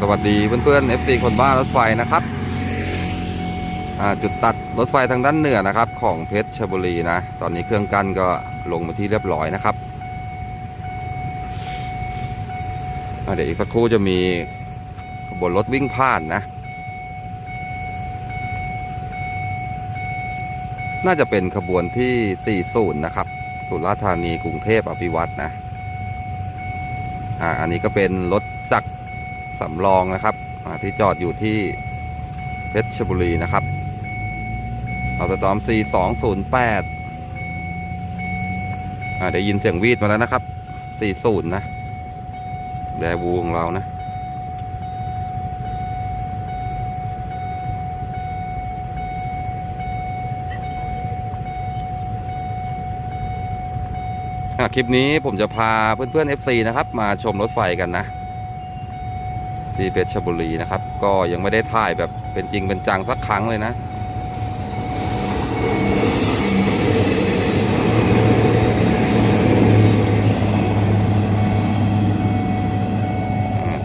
สวัสดีเพื่อนๆ FC คนบ้ารถไฟนะครับ จุดตัดรถไฟทางด้านเหนือนะครับ ของเพชรชบุรีนะ ตอนนี้เครื่องกั้นก็ลงมาที่เรียบร้อยนะครับ เดี๋ยวอีกสักครู่จะมีขบวนรถวิ่งผ่านนะ น่าจะเป็นขบวนที่ 40 นะครับสุราษฎร์ธานีกรุงเทพอภิวัตนะอ่าอันนี้ก็เป็นรถ สำรองนะครับที่จอดอยู่ที่เพชรชบุรีนะครับเอาตตอม 4208อ่าได้ยินเสียงวีดมาแล้วนะครับ 40 นะแดวูของเรานะคลิปนี้ผมจะพาเพื่อนๆ FC นะครับ มาชมรถไฟกันนะ ที่เพชรบุรีนะครับ ก็ยังไม่ได้ถ่ายแบบเป็นจริงเป็นจังสักครั้งเลยนะ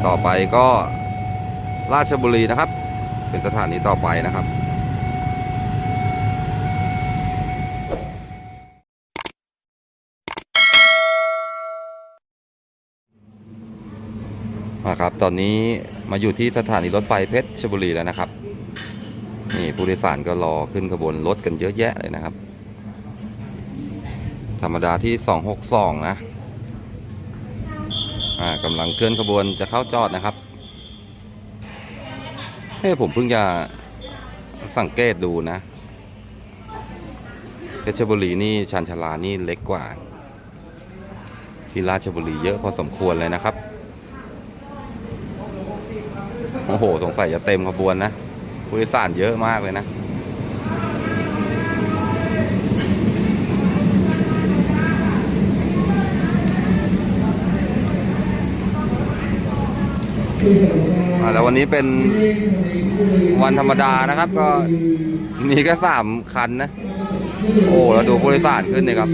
ต่อไปก็ราชบุรีนะครับ เป็นสถานีต่อไปนะครับ มาครับ ตอนนี้มาอยู่ที่สถานีรถไฟเพชรชบุรีแล้วนะครับ นี่ผู้โดยสารก็รอขึ้นขบวนรถกันเยอะแยะเลยนะครับ ธรรมดาที่ 262 นะอ่ากำลังเคลื่อนขบวนจะเข้าจอดนะครับเฮ้ผมเพิ่งจะสังเกตดูนะ เพชรบุรีนี่ชันชาลานี่เล็กกว่า ที่ราชบุรีเยอะพอสมควรเลยนะครับ โอ้โห สงสัยจะเต็มขบวนนะผู้โดยสารเยอะมากเลยนะแล้ววันนี้เป็นวันธรรมดานะครับ ก็มีแค่สามคันนะ โอ้แล้วดูผู้โดยสารขึ้นเลยครับ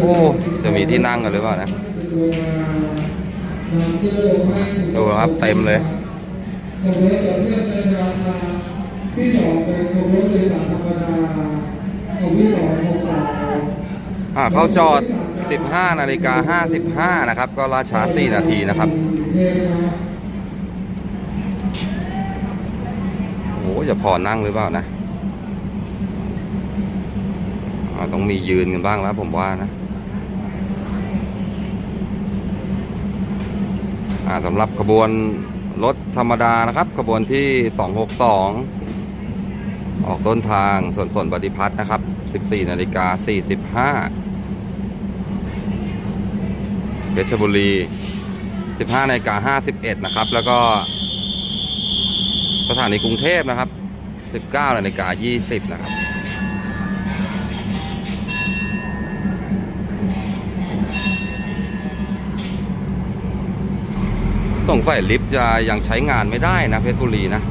โอ้ จะมีที่นั่งกันหรือเปล่านะ ดูครับเต็มเลยที่สองเป็นขบวนโดยสารธรรมดาของที่สองหกสามอ่าเขาจอด 15นาฬิกา55 นะครับ ก็ราช้า 4 นาทีนะครับโอ้จะพอนั่งหรือเปล่านะ ต้องมียืนกันบ้างแล้วผมว่านะ อ่า สำหรับขบวนรถธรรมดานะครับ ขบวนที่ 262 ออกต้นทางส่วนส่วนปฏิพัฒน์นะครับ 14นาฬิกา45เพชรบุรี 15นาฬิกา51 นะครับ แล้วก็สถานีกรุงเทพนะครับ 19นาฬิกา20 นะครับ สงสัยลิฟต์จะยังใช้งานไม่ได้นะเพชรบุรีนะ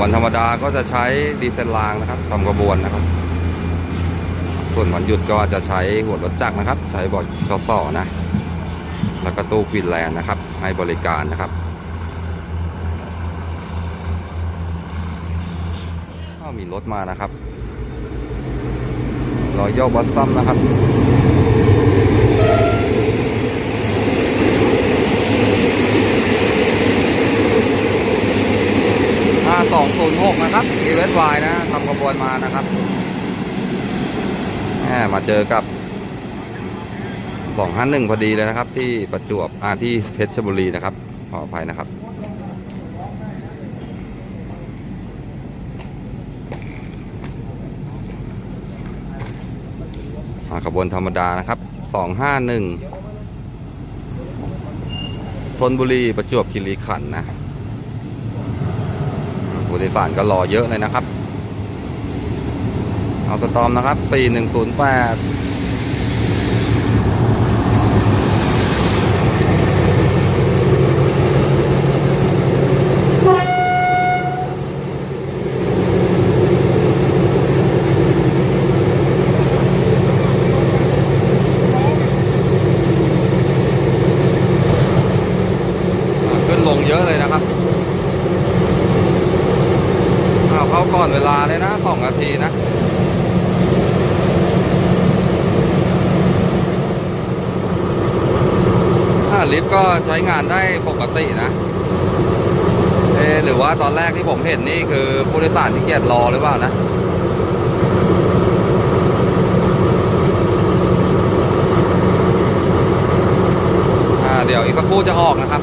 วันธรรมดาก็จะใช้ดีเซลรางนะครับทำกระบวนนะครับ ส่วนวันหยุดก็จะใช้หัวรถจักรนะครับ ใช้บอดชอสอนะ แล้วก็ตู้ควินแลนด์นะครับ ให้บริการนะครับก็มีรถมานะครับรอยย่บัสซัมนะครับ5206นหกนะครับอีเวนต์วนะทำขบวนมานะครับแหมมาเจอกับ 251 พอดีเลยนะครับ ที่ประจวบอ่าที่เพชรบุรีนะครับ ขออภัยนะครับขบวนธรรมดานะครับ 251ธนบุรีประจวบคีรีขันธ์นะผู้โดยสารก็รอเยอะเลยนะครับ เอาสตอมนะครับ 4108 เยอะเลยนะครับเอาเข้าก่อนเวลาเลยนะสองนาทีนะลิฟต์ก็ใช้งานได้ปกตินะเอหรือว่าตอนแรกที่ผมเห็นนี่คือผู้โดยสารที่เกียจรอหรือเปล่านะเดี๋ยวอีกสักครู่จะออกนะครับ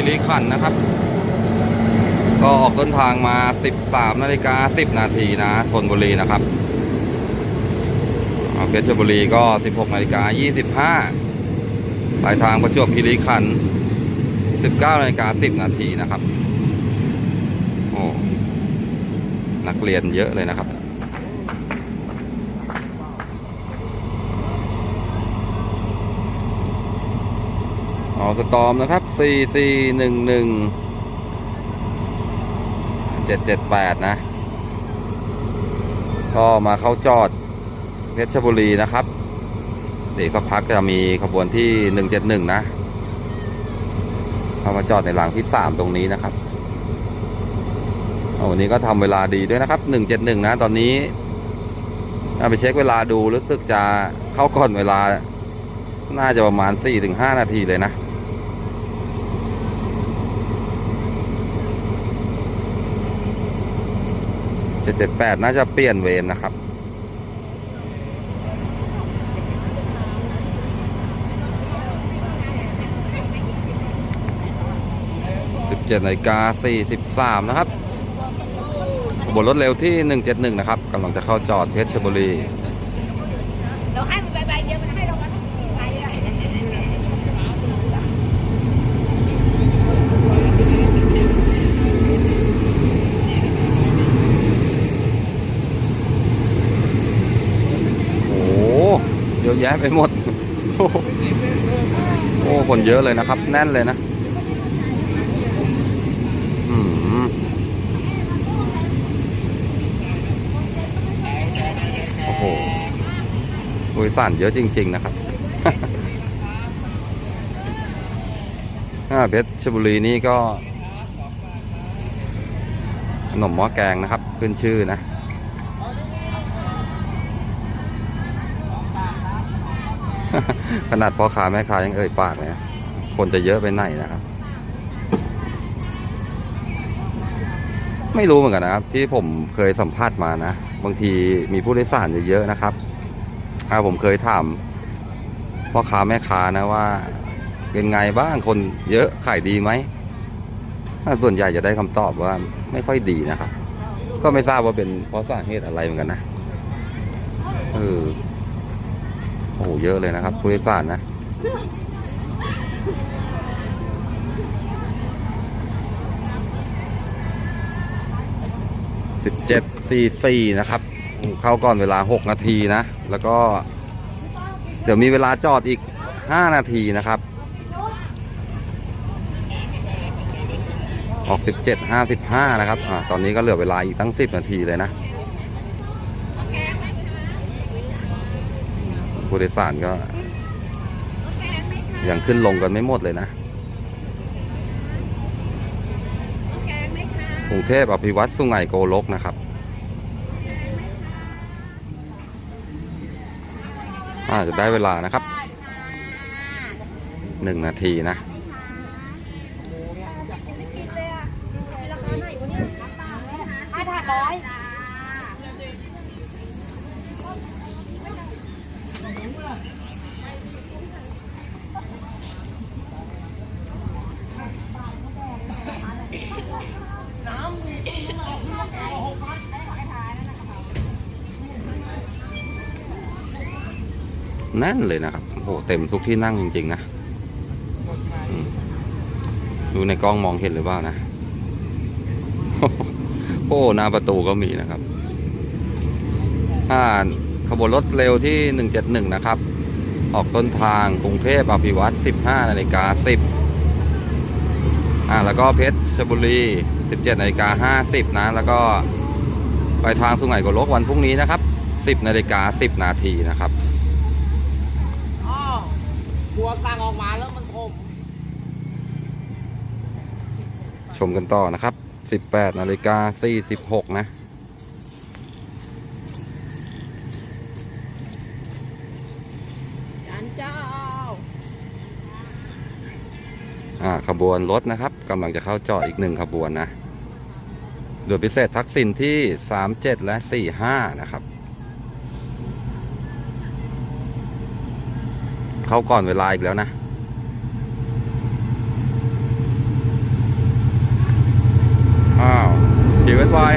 คีรีขันนะครับ ก็ออกต้นทางมา 13นาฬิกา10 นาทีนะธนบุรีนะครับเพชรบุรีก็ 16นาฬิกา25ปลายทางประจวบคีรีขันธ์19นาฬิกา10 นาทีนะครับ โอ้ นักเรียนเยอะเลยนะครับ ออสตอมนะครับ 4 4 1 1 7 7 8 นะ ก็มาเข้าจอดเพชรบุรีนะครับ เดี๋ยวสักพักจะมีขบวนที่ 171 นะเข้ามาจอดในรางที่ 3 ตรงนี้นะครับเอาวันนี้ก็ทำเวลาดีด้วยนะครับ 171 นะ ตอนนี้เอาไปเช็คเวลาดูรู้สึกจะเข้าก่อนเวลา น่าจะประมาณ 4-5 นาทีเลยนะ จ็ดเจ็ดแปดน่าจะเปลี่ยนเวรนะครับ สิบเจ็ดนาฬิกาสี่สิบสามนะครับขบวนรถเร็วที่หนึ่งเจ็ดหนึ่งนะครับกำลังจะเข้าจอดเพชรบุรีเราให้มันใบใบเดียวมันให้เรามาทั้งสี่ใบเลย โอ้โหเยอะแยะไปหมด โอ้คนเยอะเลยนะครับ แน่นเลยนะโอ้โหบริษัทเยอะจริง ๆ นะครับอ่าเพชรบุรีนี่ก็ขนมหม้อแกงนะครับ ขึ้นชื่อนะ ขนาดพ่อค้าแม่ค้ายังเอ่ยปากเลยคนจะเยอะไปไหนนะครับ ไม่รู้เหมือนกันนะครับ ที่ผมเคยสัมภาษณ์มานะบางทีมีผู้โดยสารเยอะๆนะครับอาผมเคยถามพ่อค้าแม่ค้านะว่า เป็นไงบ้างคนเยอะขายดีไหมส่วนใหญ่จะได้คำตอบว่าไม่ค่อยดีนะครับ ก็ไม่ทราบว่าเป็นเพราะสาเหตุอะไรเหมือนกันนะเออ อ้โหเยอะเลยนะครับผู้โดยสารนะสิบเจ็ดสี่สี่นะครับ เข้าก่อนเวลาหกนาทีนะ แล้วก็ เดี๋ยวมีเวลาจอดอีกห้านาทีนะครับ ออกสิบเจ็ดห้าสิบห้านะครับ อ่า ตอนนี้ก็เหลือเวลาอีกตั้งสิบนาทีเลยนะ ผู้โดยสารก็ ยังขึ้นลงกันไม่หมดเลยนะกรุงเทพอภิวัตสุไหงโกลกนะครับอาจะได้เวลานะครับหนึ่งนาทีนะ น่นเลยนะครับโอ้โหเต็มทุกที่นั่งจริงๆนะดูในกล้องมองเห็นหรือเปล่านะโอ้หน้าประตูก็มีนะครับอ่าขบวนรถเร็วที่ 171 นะครับ ออกต้นทางกรุงเทพอภิวัตร15นาฬิกา10อ่าแล้วก็เพชรชบุรี 17นาฬิกา50 นะ แล้วก็ไปทางสุไหงโกลกวันพรุ่งนี้นะครับ 10นาฬิกา10 นาทีนะครับ ทัวร์สั่งออกมาแล้วมันคมชมกันต่อนะครับ 18นาฬิกา46 นะจานเจ้า อ่า ขบวนรถนะครับกำลังจะเข้าจอดอีกหนึ่งขบวนนะโดยพิเศษทักษิณที่ 37 และ 45 นะครับ เข้าก่อนเวลาอีกแล้วนะ อ้าวทีเวสวาย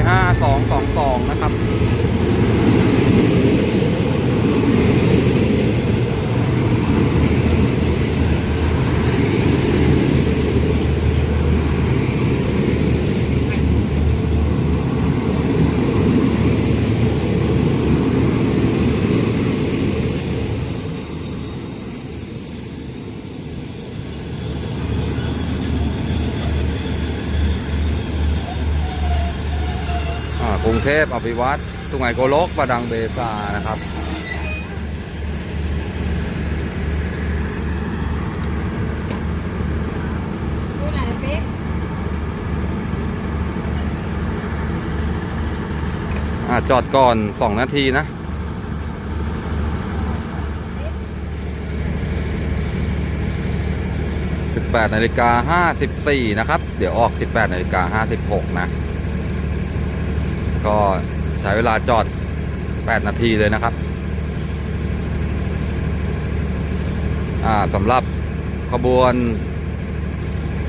5222นะครับอ่ากรุง เทพอภิวัตสุไหงโกลกประดังเบซานะครับ ดูหน่อยนะปิ๊กอ่าจอดก่อน 2 นาทีนะ18นาฬิกา54 นะครับ เดี๋ยวออก 18นาฬิกา56 นะ ก็ใช้เวลาจอด 8 นาทีเลยนะครับสำหรับขบวน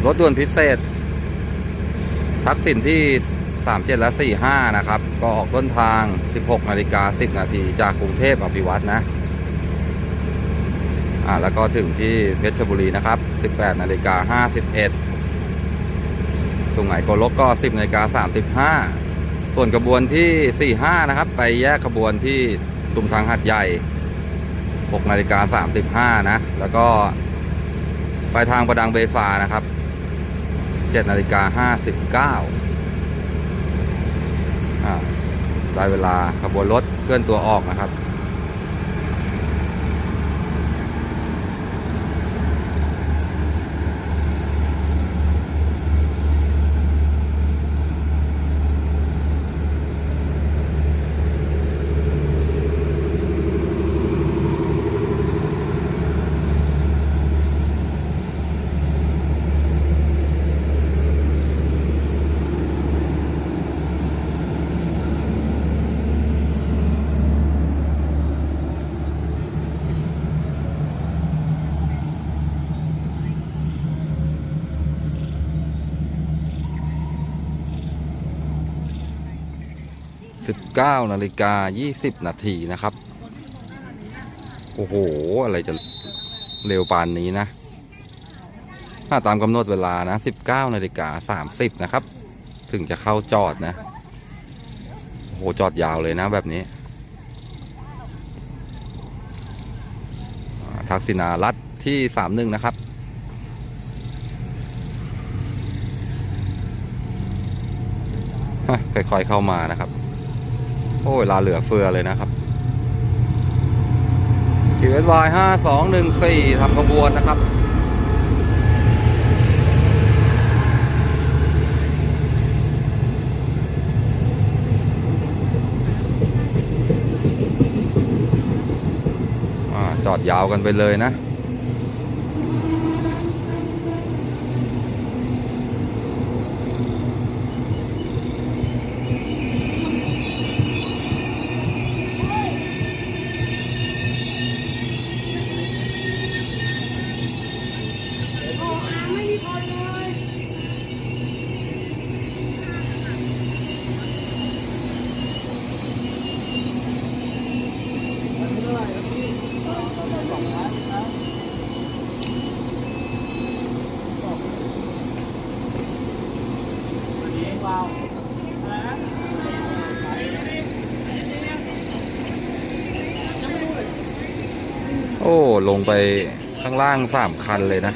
รถด่วนพิเศษ ทักษิณที่ 37 และ 45 นะครับ ก็ออกต้นทาง 16 นาฬิกา 10 นาทีจากกรุงเทพอภิวัตนะอ่าแล้วก็ถึงที่เพชรบุรีนะครับ 18 นาฬิกา 51สุไหงโกลกก็ 10นาฬิกา35 ส่วนกระบวนที่ 45 นะครับ ไปแยกขบวนที่ชุมทางหัดใหญ่ 6นาฬิกา35 นะ แล้วก็ไปทางประดังเบซานะครับ 7นาฬิกา59อ่าได้เวลาขบวนรถเคลื่อนตัวออกนะครับ 19นาฬิกา20 นาทีนะครับ โอ้โห อะไรจะเร็วปานนี้นะถ้าตามกำหนดเวลานะ 19นาฬิกา30 นะครับ ถึงจะเข้าจอดนะ โอ้โห จอดยาวเลยนะแบบนี้ ทักษิณารัฐที่ 31 นะครับค่อยๆเข้ามานะครับ โอ้ยเวลาเหลือเฟือเลยนะครับทีเอสวายห้าสองหนึ่งสี่ทำขบวนนะครับอ่าจอดยาวกันไปเลยนะ โอ้อาไม่มีคนเลย เเปล่า โอ้ ลงไปข้างล่างสามคันเลยนะ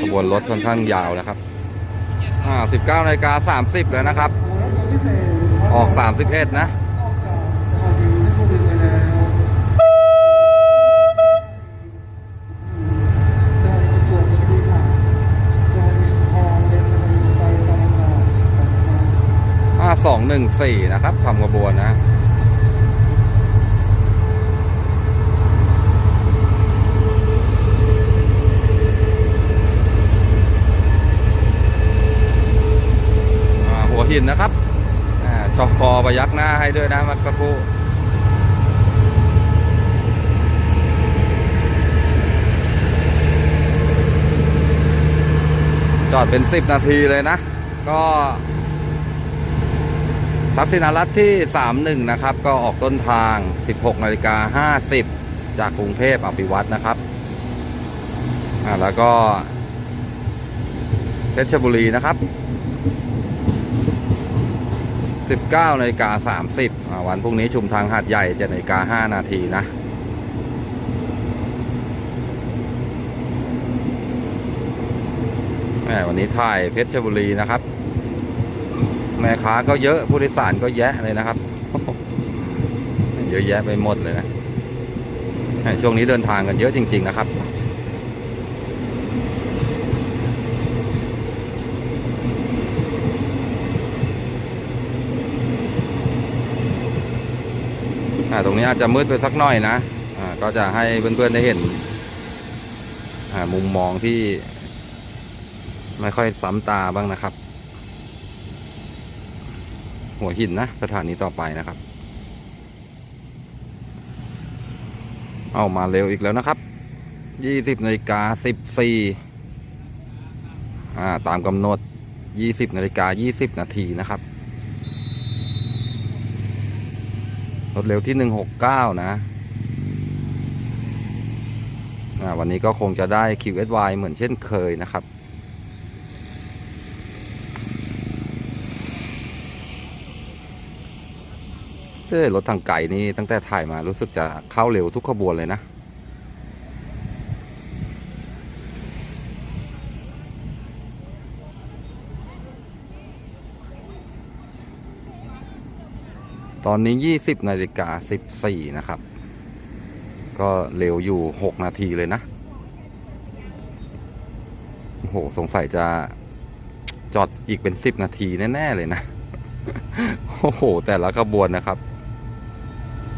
ขบวนรถค่อนข้างยาวนะครับอ่าสิบเก้านาฬิกาสามสิบแล้วนะครับ ออกสามสิบเอ็ดนะห้าสองหนึ่งสี่นะครับทำกระบวนนะ อ่า หินนะครับอชอกคอประยักหน้าให้ด้วยนะมักสักครู่จอดเป็นสิบนาทีเลยนะ ก็ทักษิณรัฐที่ 31 นะครับ ก็ออกต้นทาง 16นาฬิกา50 จากกรุงเทพอภิวัตนะครับอ่าแล้วก็เพชรบุรีนะครับ 19นาฬิกา30 วันพรุ่งนี้ชุมทางหาดใหญ่7นาฬิกา5นาทีนะแหมวันนี้ถ่ายเพชรบุรีนะครับ แม่ค้าก็เยอะ ผู้โดยสารก็แยะเลยนะครับ เยอะแยะไปหมดเลยนะ ช่วงนี้เดินทางกันเยอะจริง ๆ นะครับ อ่า ตรงนี้อาจจะมืดไปสักหน่อยนะก็จะให้เพื่อนๆได้เห็นมุมมองที่ ไม่ค่อยซ้ำตาบ้างนะครับ หัวหินนะสถานีต่อไปนะครับ เอามาเร็วอีกแล้วนะครับยี่สิบนาฬิกาสิบสี่ตามกำหนดยี่สิบนาฬิกายี่สิบนาทีนะครับ รถเร็วที่หนึ่งหกเก้านะอ่าวันนี้ก็คงจะได้ QSY เหมือนเช่นเคยนะครับ เอ้ยรถทางไก่นี่ตั้งแต่ถ่ายมารู้สึกจะเข้าเร็วทุกขบวนเลยนะ ตอนนี้ 20นาฬิกา14 นะครับ ก็เร็วอยู่ 6 นาทีเลยนะ โอ้โห สงสัยจะจอดอีกเป็น 10 นาทีแน่ ๆ เลยนะ โอ้โห แต่ละขบวนนะครับ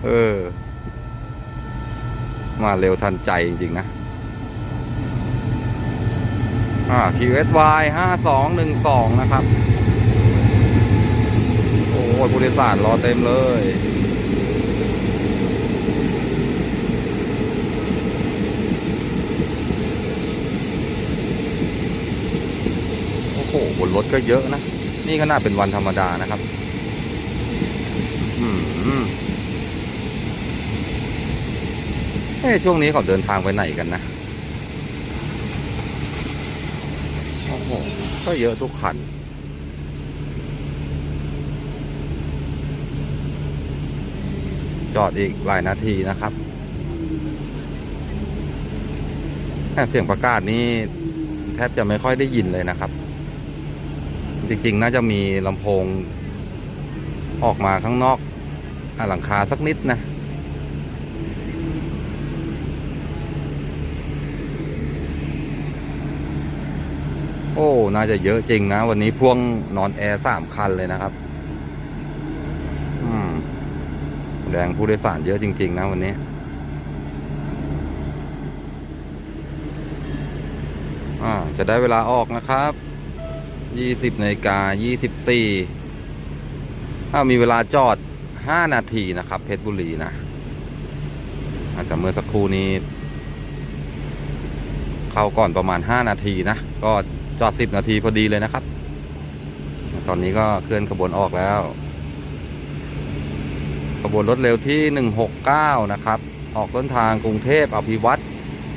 เออ มาเร็วทันใจจริง ๆ นะอ่า QSY 5212 นะครับ ยผู้โดยสารรอเต็มเลย โอ้โห บนรถก็เยอะนะ นี่ก็น่าเป็นวันธรรมดานะครับ อืมเอ้ช่วงนี้เขาเดินทางไปไหนกันนะ โอ้โห ก็เยอะทุกคัน จอดอีกหลายนาทีนะครับแค่เสียงประกาศนี้แทบจะไม่ค่อยได้ยินเลยนะครับ จริงๆ น่าจะมีลำโพง ออกมาข้างนอกอหลังคาสักนิดนะ โอ้ น่าจะเยอะจริงนะ วันนี้พ่วงนอนแอร์สามคันเลยนะครับ อืม แรงผู้โดยสารเยอะจริง ๆ นะวันนี้อ่าจะได้เวลาออกนะครับยี่สิบนาฬิกายี่สิบสี่ถ้ามีเวลาจอดห้านาทีนะครับ เพชรบุรีนะ อาจจะเมื่อสักครู่นี้ เข้าก่อนประมาณห้านาทีนะ ก็จอดสิบนาทีพอดีเลยนะครับ ตอนนี้ก็เคลื่อนขบวนออกแล้ว ขบวนรถเร็วที่ 169 นะครับ ออกต้นทางกรุงเทพอภิวัตร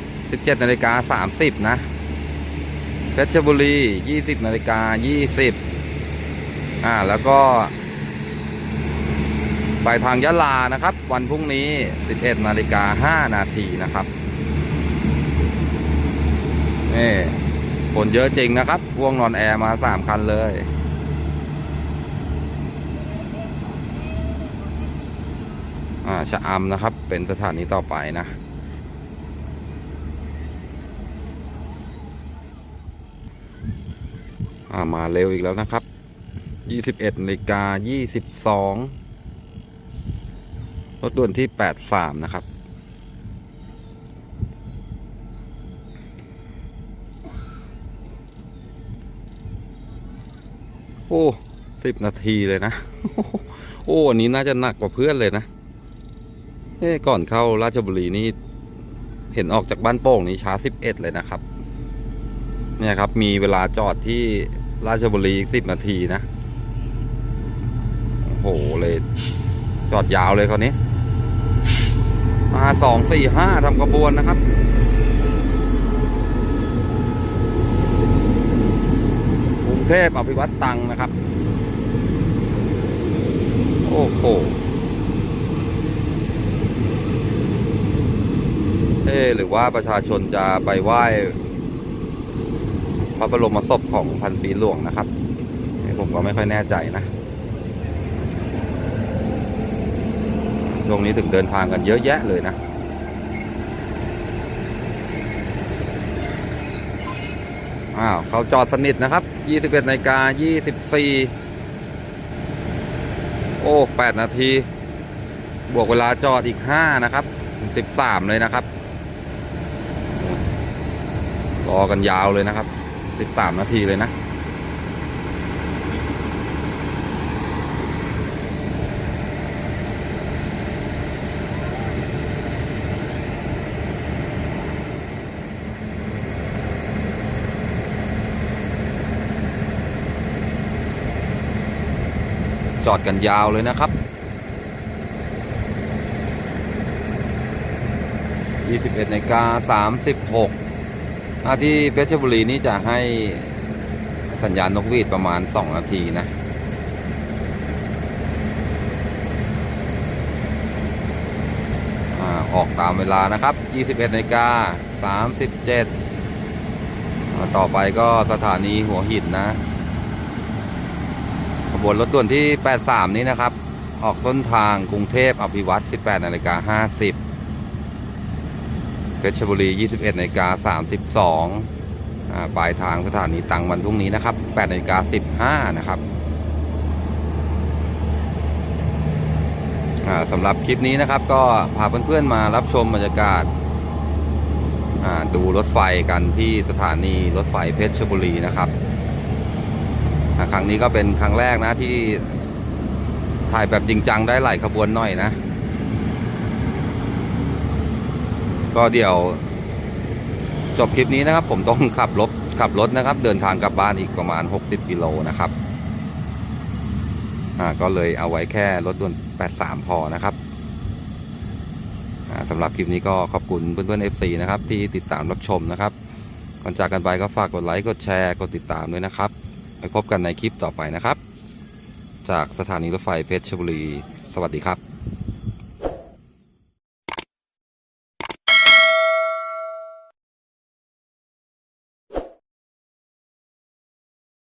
17นาฬิกา30 นะเพชรบุรี 20นาฬิกา20 อ่า แล้วก็ไปทางยะลานะครับ วันพรุ่งนี้ 11นาฬิกา5นาทีนะครับนี่คนเยอะจริงนะครับพ่วงนอนแอร์มา 3 คันเลย อ่า ชะอำนะครับ เป็นสถานีต่อไปนะอ่ามาเร็วอีกแล้วนะครับ 21นาฬิกา 22 รถด่วนที่ 83 นะครับ โอ้สิบนาทีเลยนะ โอ้อันนี้น่าจะหนักกว่าเพื่อนเลยนะ เอ้ก่อนเข้าราชบุรีนี่เห็นออกจากบ้านโป่งนี่ช้าสิบเอ็ดเลยนะครับ เนี่ยครับ มีเวลาจอดที่ราชบุรีสิบนาทีนะ โอ้โหเลย จอดยาวเลยคราวนี้ มาสองสี่ห้าทำกระบวนนะครับกรุงเทพอภิวัตตังนะครับ โอ้โห เอ๊ะ หรือว่าประชาชนจะไปไหว้พระบรมศพของพันปีหลวงนะครับ ผมก็ไม่ค่อยแน่ใจนะ ช่วงนี้ถึงเดินทางกันเยอะแยะเลยนะอ้าวเขาจอดสนิทนะครับ 21นาฬิกา24 โอ้ 8 นาที บวกเวลาจอดอีก 5 นะครับ 13 เลยนะครับ รอกันยาวเลยนะครับ 13 นาทีเลยนะ จอดกันยาวเลยนะครับ21นาฬิกา36 อาที่เพชรบุรีนี่จะให้สัญญาณนกหวีดประมาณ2นาทีนะออกตามเวลานะครับ 21นาฬิกา37 ต่อไปก็สถานีหัวหินนะขบวนรถด่วนที่ 83 นี้นะครับ ออกต้นทางกรุงเทพอภิวัตร18นาฬิกา50 ชรบุรี 21นาฬิกา32อ่าปลายทางสถานีตังวันพรุ่งนี้นะครับ8นาฬิกา15นะครับสำหรับคลิปนี้นะครับ ก็พาเพื่อนๆมารับชมบรรยากาศดูรถไฟกันที่สถานีรถไฟเพชรบุรีนะครับ ครั้งนี้ก็เป็นครั้งแรกนะที่ถ่ายแบบจริงจังได้หลายขบวนหน่อยนะ ก็เดี๋ยว จบคลิปนี้นะครับ ผมต้องขับรถขับรถนะครับ เดินทางกลับบ้านอีกประมาณ 60กิโลนะครับอ่าก็เลยเอาไว้แค่รถด่วน 83 พอนะครับอ่าสำหรับคลิปนี้ก็ขอบคุณเพื่อนๆ FC นะครับ ที่ติดตามรับชมนะครับ ก่อนจากกันไปก็ฝากกดไลค์ กดแชร์ กดติดตามด้วยนะครับ ไปพบกันในคลิปต่อไปนะครับ จากสถานีรถไฟเพชรบุรี สวัสดีครับ